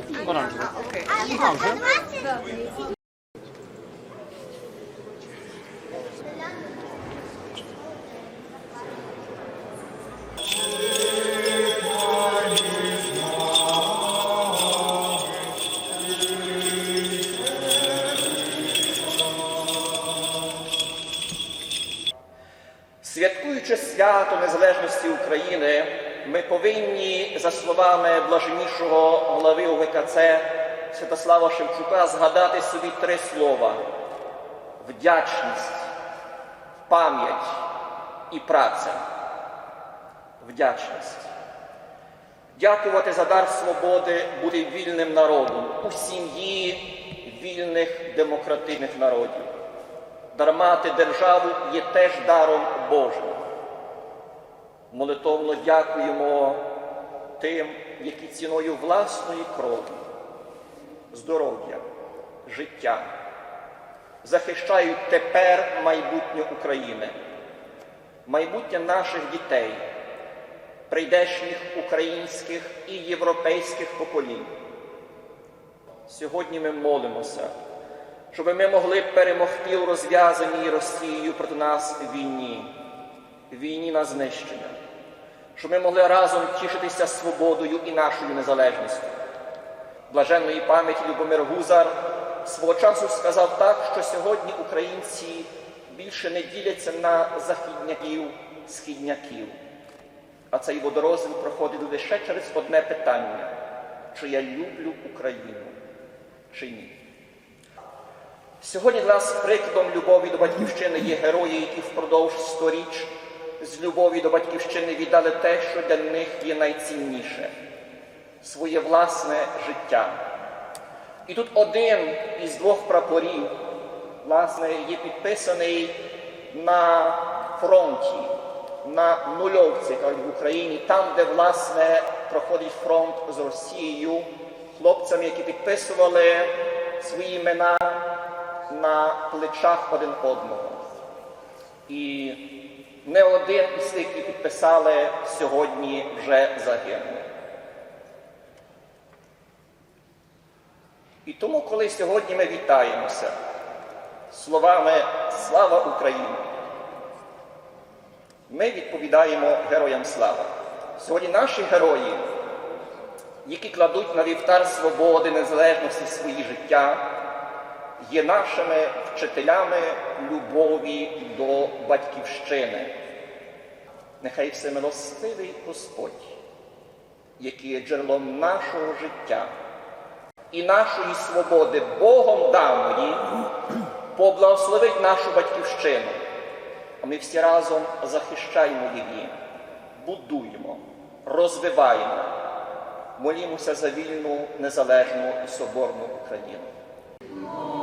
Вже? Святкуючи свято Незалежності України, ми повинні, за словами блаженнішого глави УВКЦ Святослава Шевчука, згадати собі три слова: вдячність, пам'ять і праця. Вдячність. Дякувати за дар свободи бути вільним народом у сім'ї вільних демократичних народів. Дар мати державу є теж даром Божим. Молитовно дякуємо тим, які ціною власної крові, здоров'я, життя захищають тепер майбутнє України, майбутнє наших дітей, прийдешніх українських і європейських поколінь. Сьогодні ми молимося щоб ми могли перемогти у розв'язаній Росією проти нас війні, війні на знищення, щоб ми могли разом тішитися свободою і нашою незалежністю. Блаженної пам'яті Любомир Гузар свого часу сказав так, що сьогодні українці більше не діляться на західняків, східняків, а цей водорозділ проходить лише через одне питання: чи я люблю Україну, чи ні. Сьогодні для нас прикладом любові до батьківщини є герої, які впродовж сторіч з любові до батьківщини віддали те, що для них є найцінніше своє власне життя. І тут один із двох прапорів, власне, є підписаний на фронті, на нульовці, кажуть в Україні, там, де, власне, проходить фронт з Росією, хлопцями, які підписували свої імена на плечах один одного. І не один із тих, які підписали, сьогодні вже загинув. І тому, коли сьогодні ми вітаємося словами Слава Україні, ми відповідаємо героям слава. Сьогодні наші герої, які кладуть на вівтар свободи, незалежності свої життя, є нашими вчителями любові до батьківщини. Нехай всемилостивий Господь, який є джерелом нашого життя і нашої свободи Богом даної, поблагословить нашу батьківщину, а ми всі разом захищаємо її, будуємо, розвиваємо, молімося за вільну, незалежну і соборну Україну.